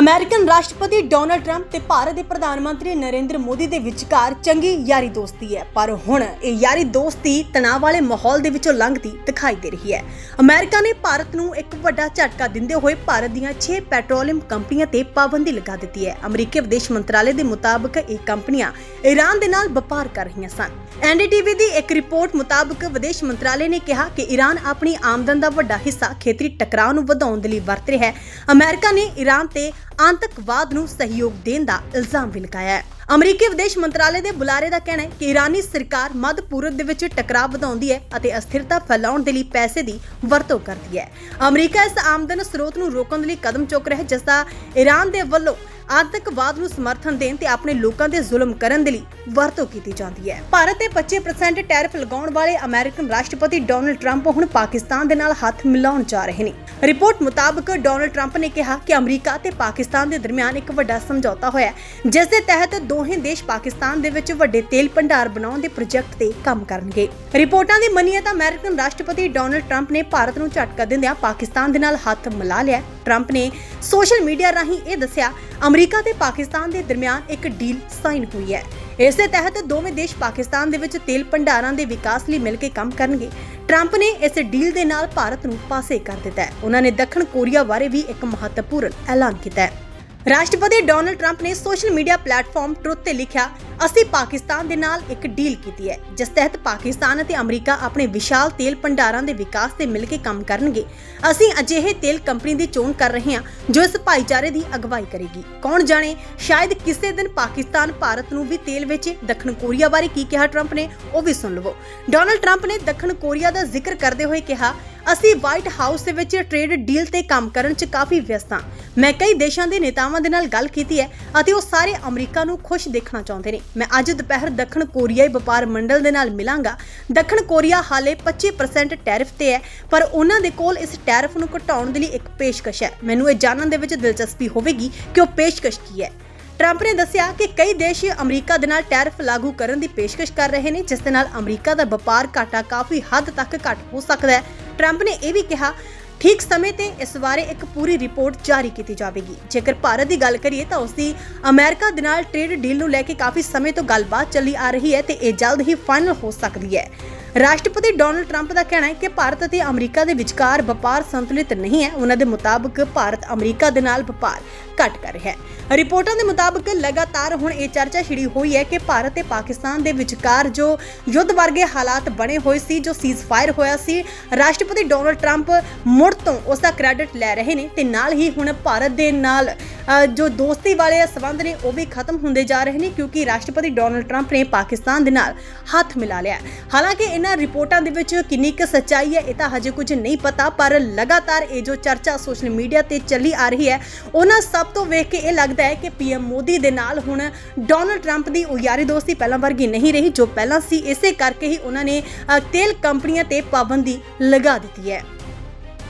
American American ਰਾਸ਼ਟਰਪਤੀ Donald Trump ਤੇ ਭਾਰਤ ਦੇ ਪ੍ਰਧਾਨ ਮੰਤਰੀ ਨਰਿੰਦਰ ਮੋਦੀ ਦੇ ਵਿਚਕਾਰ ਚੰਗੀ ਯਾਰੀ ਦੋਸਤੀ ਹੈ। ਪਰ ਹੁਣ ਇਹ ਯਾਰੀ ਦੋਸਤੀ ਤਣਾਅ ਵਾਲੇ ਮਾਹੌਲ ਦੇ ਵਿੱਚੋਂ ਲੰਘਦੀ ਦਿਖਾਈ ਦੇ ਰਹੀ ਹੈ। ਅਮਰੀਕਾ ਨੇ ਭਾਰਤ ਨੂੰ ਇੱਕ ਵੱਡਾ ਝਟਕਾ ਦਿੰਦੇ ਹੋਏ ਭਾਰਤ ਦੀਆਂ 6 ਪੈਟਰੋਲੀਅਮ ਕੰਪਨੀਆਂ ਤੇ ਪਾਬੰਦੀ ਲਗਾ ਦਿੱਤੀ ਹੈ। ਅਮਰੀਕੀ ਵਿਦੇਸ਼ ਮੰਤਰਾਲੇ ਦੇ ਮੁਤਾਬਕ ਇਹ ਕੰਪਨੀਆਂ ਈਰਾਨ ਦੇ ਨਾਲ ਵਪਾਰ ਕਰ ਰਹੀਆਂ ਸਨ। ਐਨਡੀਟੀਵੀ ਦੀ ਇੱਕ ਰਿਪੋਰਟ ਮੁਤਾਬਕ ਵਿਦੇਸ਼ ਮੰਤਰਾਲੇ ਨੇ ਕਿਹਾ ਕਿ ਈਰਾਨ ਆਪਣੀ ਆਮਦਨ ਦਾ ਵੱਡਾ ਹਿੱਸਾ ਖੇਤਰੀ ਟਕਰਾਅ ਨੂੰ ਵਧਾਉਣ ਦੇ ਲਈ ਵਰਤ ਰਿਹਾ ਹੈ। ਅਮਰੀਕਾ ਨੇ ਈਰਾਨ ਤੇ ਆਤੰਕਵਾਦ ਨੂੰ ਸਹਿਯੋਗ ਦੇਣ ਦਾ ਇਲਜ਼ਾਮ ਵੀ ਲਗਾਇਆ ਹੈ। ਅਮਰੀਕੀ ਵਿਦੇਸ਼ ਮੰਤਰਾਲੇ ਦੇ ਬੁਲਾਰੇ ਦਾ ਕਹਿਣਾ ਹੈ ਕਿ ਈਰਾਨੀ ਸਰਕਾਰ ਮੱਧ ਪੂਰਬ ਦੇ ਵਿੱਚ ਟਕਰਾਅ ਵਧਾਉਂਦੀ ਹੈ ਅਤੇ ਅਸਥਿਰਤਾ ਫੈਲਾਉਣ ਦੇ ਲਈ ਪੈਸੇ ਦੀ ਵਰਤੋਂ ਕਰਦੀ ਹੈ। ਅਮਰੀਕਾ ਇਸ ਆਮਦਨ ਸਰੋਤ ਨੂੰ ਰੋਕਣ ਲਈ ਕਦਮ ਚੁੱਕ ਰਿਹਾ ਹੈ, ਜਿਸ ਦਾ ਈਰਾਨ ਦੇ ਵੱਲੋਂ ਆਤੰਕਵਾਦ ਨੂੰ ਸਮਰਥਨ ਦੇਣ ਤੇ ਆਪਣੇ ਲੋਕਾਂ ਦੇ ਜ਼ੁਲਮ ਕਰਨ ਦੇ ਲਈ ਵਰਤੋਂ ਕੀਤੀ ਜਾਂਦੀ ਹੈ। ਭਾਰਤ ਤੇ 25% ਟੈਰਿਫ ਲਗਾਉਣ ਵਾਲੇ ਅਮਰੀਕਨ ਰਾਸ਼ਟਰਪਤੀ ਡੋਨਲਡ ਟਰੰਪ ਹੁਣ ਪਾਕਿਸਤਾਨ ਦੇ ਨਾਲ ਹੱਥ ਮਿਲਾਉਣ ਜਾ ਰਹੇ ਨੇ। ਰਿਪੋਰਟ ਮੁਤਾਬਕ ਡੋਨਲਡ ਟਰੰਪ ਨੇ ਕਿਹਾ ਕਿ ਅਮਰੀਕਾ ਤੇ ਪਾਕਿਸਤਾਨ ਦੇ ਦਰਮਿਆਨ ਇੱਕ ਵੱਡਾ ਸਮਝੌਤਾ ਹੋਇਆ ਜਿਸ ਦੇ ਤਹਿਤ ਦੋਹੇ ਦੇਸ਼ ਪਾਕਿਸਤਾਨ ਦੇ ਵਿੱਚ ਵੱਡੇ ਤੇਲ ਭੰਡਾਰ ਬਣਾਉਣ ਦੇ ਪ੍ਰੋਜੈਕਟ ਤੇ ਕੰਮ ਕਰਨਗੇ। ਰਿਪੋਰਟਾਂ ਦੀ ਮੰਨੀਏ ਤਾਂ ਅਮਰੀਕਨ ਰਾਸ਼ਟਰਪਤੀ ਡੋਨਲਡ ਟਰੰਪ ਨੇ ਭਾਰਤ ਨੂੰ ਝਟਕਾ ਦਿੰਦਿਆਂ ਪਾਕਿਸਤਾਨ ਦੇ ਨਾਲ ਹੱਥ ਮਿਲਾ ਲਿਆ ਟਰੰਪ ਨੇ ਸੋਸ਼ਲ ਮੀਡੀਆ ਰਾਹੀਂ ਇਹ ਦੱਸਿਆ, ਅਮਰੀਕਾ ਤੇ ਪਾਕਿਸਤਾਨ ਦੇ ਦਰਮਿਆਨ ਇੱਕ ਡੀਲ ਸਾਈਨ ਹੋਈ ਹੈ। ਇਸ ਦੇ ਤਹਿਤ ਦੋਵੇਂ ਦੇਸ਼ ਪਾਕਿਸਤਾਨ ਦੇ ਵਿੱਚ ਤੇਲ ਭੰਡਾਰਾਂ ਦੇ ਵਿਕਾਸ ਲਈ ਮਿਲ ਕੇ ਕੰਮ ਕਰਨਗੇ। ਟਰੰਪ ਨੇ ਇਸ ਡੀਲ ਦੇ ਨਾਲ ਭਾਰਤ ਨੂੰ ਪਾਸੇ ਕਰ ਦਿੱਤਾ ਹੈ। ਉਹਨਾਂ ਨੇ ਦੱਖਣ ਕੋਰੀਆ ਬਾਰੇ ਵੀ ਇੱਕ ਮਹੱਤਵਪੂਰਨ ਐਲਾਨ ਕੀਤਾ ਹੈ। ਰਾਸ਼ਟਰਪਤੀ ਡੋਨਲਡ ਟਰੰਪ ਨੇ ਸੋਸ਼ਲ ਮੀਡੀਆ ਪਲੇਟਫਾਰਮ ਟਰੁੱਥ ਤੇ ਲਿਖਿਆ ਅਸੀਂ ਪਾਕਿਸਤਾਨ ਦੇ ਨਾਲ ਇੱਕ ਡੀਲ ਕੀਤੀ ਹੈ, ਜਿਸ ਤਹਿਤ ਪਾਕਿਸਤਾਨ ਅਤੇ ਅਮਰੀਕਾ ਆਪਣੇ ਵਿਸ਼ਾਲ ਤੇਲ ਭੰਡਾਰਾਂ ਦੇ ਵਿਕਾਸ ਤੇ ਮਿਲ ਕੇ ਕੰਮ ਕਰਨਗੇ। ਅਸੀਂ ਅਜਿਹੇ ਤੇਲ ਕੰਪਨੀ ਦੀ ਚੋਣ ਕਰ ਰਹੇ ਹਾਂ, ਜੋ ਇਸ ਭਾਈਚਾਰੇ ਦੀ ਅਗਵਾਈ ਕਰੇਗੀ। ਕੌਣ ਜਾਣੇ? ਸ਼ਾਇਦ ਕਿਸੇ ਦਿਨ ਪਾਕਿਸਤਾਨ ਭਾਰਤ ਨੂੰ ਵੀ ਤੇਲ ਵੇਚੇ ਦੱਖਣ ਕੋਰੀਆ ਬਾਰੇ ਕੀ ਕਿਹਾ ਟਰੰਪ ਨੇ, ਉਹ ਵੀ ਸੁਣ ਲਵੋ। ਡੋਨਲਡ ਟਰੰਪ ਨੇ ਦੱਖਣ ਕੋਰੀਆ ਦਾ ਜ਼ਿਕਰ ਕਰਦੇ ਹੋਏ ਕਿਹਾ, ਅਸੀਂ ਵਾਈਟ ਹਾਊਸ ਦੇ ਵਿੱਚ ਟ੍ਰੇਡ ਡੀਲ ਤੇ ਕੰਮ ਕਰਨ 'ਚ ਕਾਫੀ ਵਿਅਸਤ ਹਾਂ। ਮੈਂ ਕਈ ਦੇਸ਼ਾਂ ਦੇ ਨੇਤਾਵਾਂ ਦੇ ਨਾਲ ਗੱਲ ਕੀਤੀ ਹੈ ਅਤੇ ਉਹ ਸਾਰੇ ਅਮਰੀਕਾ ਨੂੰ ਖੁਸ਼ ਦੇਖਣਾ ਚਾਹੁੰਦੇ ਨੇ। ਮੈਂ ਅੱਜ ਦੁਪਹਿਰ ਦੱਖਣ ਕੋਰੀਆਈ ਵਪਾਰ ਮੰਡਲ ਦੇ ਨਾਲ ਮਿਲਾਂਗਾ। ਦੱਖਣ ਕੋਰੀਆ ਹਾਲੇ 25% ਟੈਰਿਫ ਤੇ ਹੈ, ਪਰ ਉਹਨਾਂ ਦੇ ਕੋਲ ਇਸ ਟੈਰਿਫ ਨੂੰ ਘਟਾਉਣ ਦੇ ਲਈ ਇੱਕ ਪੇਸ਼ਕਸ਼ ਹੈ। ਮੈਨੂੰ ਇਹ ਜਾਣਨ ਦੇ ਵਿੱਚ ਦਿਲਚਸਪੀ ਹੋਵੇਗੀ ਕਿ ਉਹ ਪੇਸ਼ਕਸ਼ ਕੀ ਹੈ। ਟਰੰਪ ਨੇ ਦੱਸਿਆ ਕਿ ਕਈ ਦੇਸ਼ ਅਮਰੀਕਾ ਦੇ ਨਾਲ ਟੈਰਿਫ ਲਾਗੂ ਕਰਨ ਦੀ ਪੇਸ਼ਕਸ਼ ਕਰ ਰਹੇ ਨੇ, ਜਿਸ ਦੇ ਨਾਲ ਅਮਰੀਕਾ ਦਾ ਵਪਾਰ ਘਾਟਾ ਕਾਫੀ ਹੱਦ ਤੱਕ ਘੱਟ ਹੋ ਸਕਦਾ ਹੈ। ਟਰੰਪ ਨੇ ਇਹ ਵੀ ਕਿਹਾ ਠੀਕ ਸਮੇਂ ਤੇ ਇਸ ਬਾਰੇ ਇੱਕ ਪੂਰੀ ਰਿਪੋਰਟ ਜਾਰੀ ਕੀਤੀ ਜਾਵੇਗੀ। ਜੇਕਰ ਭਾਰਤ ਦੀ ਗੱਲ ਕਰੀਏ ਤਾਂ ਉਸ ਦੀ ਅਮਰੀਕਾ ਦੇ ਨਾਲ ਟ੍ਰੇਡ ਡੀਲ ਨੂੰ ਲੈ ਕੇ ਕਾਫੀ ਸਮੇਂ ਤੋਂ ਗੱਲਬਾਤ ਚੱਲੀ ਆ ਰਹੀ ਹੈ ਤੇ ਇਹ ਜਲਦ ਹੀ ਫਾਈਨਲ ਹੋ ਸਕਦੀ ਹੈ। ਰਾਸ਼ਟਰਪਤੀ ਡੋਨਲਡ ਟਰੰਪ ਦਾ ਕਹਿਣਾ ਹੈ ਕਿ ਭਾਰਤ ਅਤੇ ਅਮਰੀਕਾ ਦੇ ਵਿਚਕਾਰ ਵਪਾਰ ਸੰਤੁਲਿਤ ਨਹੀਂ ਹੈ। ਉਹਨਾਂ ਦੇ ਮੁਤਾਬਕ ਭਾਰਤ ਅਮਰੀਕਾ ਦੇ ਨਾਲ ਵਪਾਰ ਘੱਟ ਕਰ ਰਿਹਾ ਹੈ। ਰਿਪੋਰਟਾਂ ਦੇ ਮੁਤਾਬਕ ਲਗਾਤਾਰ ਹੁਣ ਇਹ ਚਰਚਾ ਛਿੜੀ ਹੋਈ ਹੈ ਕਿ ਭਾਰਤ ਤੇ ਪਾਕਿਸਤਾਨ ਦੇ ਵਿਚਕਾਰ ਜੋ ਯੁੱਧ ਵਰਗੇ ਹਾਲਾਤ ਬਣੇ ਹੋਏ ਸੀ, ਜੋ ਸੀਜ਼ਫਾਇਰ ਹੋਇਆ ਸੀ, ਰਾਸ਼ਟਰਪਤੀ ਡੋਨਲਡ ਟਰੰਪ ਮੁੜ ਤੋਂ ਉਸ ਦਾ ਕ੍ਰੈਡਿਟ ਲੈ ਰਹੇ ਨੇ ਤੇ ਨਾਲ ਹੀ ਹੁਣ ਭਾਰਤ ਦੇ ਨਾਲ ਜੋ ਦੋਸਤੀ ਵਾਲੇ ਸਬੰਧ ਨੇ ਉਹ ਵੀ ਖਤਮ ਹੁੰਦੇ ਜਾ ਰਹੇ ਨੇ ਕਿਉਂਕਿ ਰਾਸ਼ਟਰਪਤੀ ਡੋਨਲਡ ਟਰੰਪ ਨੇ ਪਾਕਿਸਤਾਨ ਦੇ ਨਾਲ ਹੱਥ ਮਿਲਾ ਲਿਆ ਹਾਲਾਂਕਿ ਇਹਨਾਂ ਰਿਪੋਰਟਾਂ ਦੇ ਵਿੱਚ ਕਿੰਨੀ ਕੁ ਸੱਚਾਈ ਹੈ ਇਹ ਤਾਂ ਹਜੇ ਕੁਝ ਨਹੀਂ ਪਤਾ, ਪਰ ਲਗਾਤਾਰ ਇਹ ਜੋ ਚਰਚਾ ਸੋਸ਼ਲ ਮੀਡੀਆ ਤੇ ਚੱਲੀ ਆ ਰਹੀ ਹੈ, ਉਹਨਾਂ ਸਭ ਤੋਂ ਵੇਖ ਕੇ ਇਹ ਲੱਗਦਾ ਹੈ ਕਿ ਪੀਐਮ ਮੋਦੀ ਦੇ ਨਾਲ ਹੁਣ ਡੋਨਲਡ ਟਰੰਪ ਦੀ ਉਹ ਯਾਰੀ ਦੋਸਤੀ ਪਹਿਲਾਂ ਵਰਗੀ ਨਹੀਂ ਰਹੀ, ਜੋ ਪਹਿਲਾਂ ਸੀ, ਇਸੇ ਕਰਕੇ ਹੀ ਉਹਨਾਂ ਨੇ ਤੇਲ ਕੰਪਨੀਆਂ ਤੇ ਪਾਬੰਦੀ ਲਗਾ ਦਿੱਤੀ ਹੈ।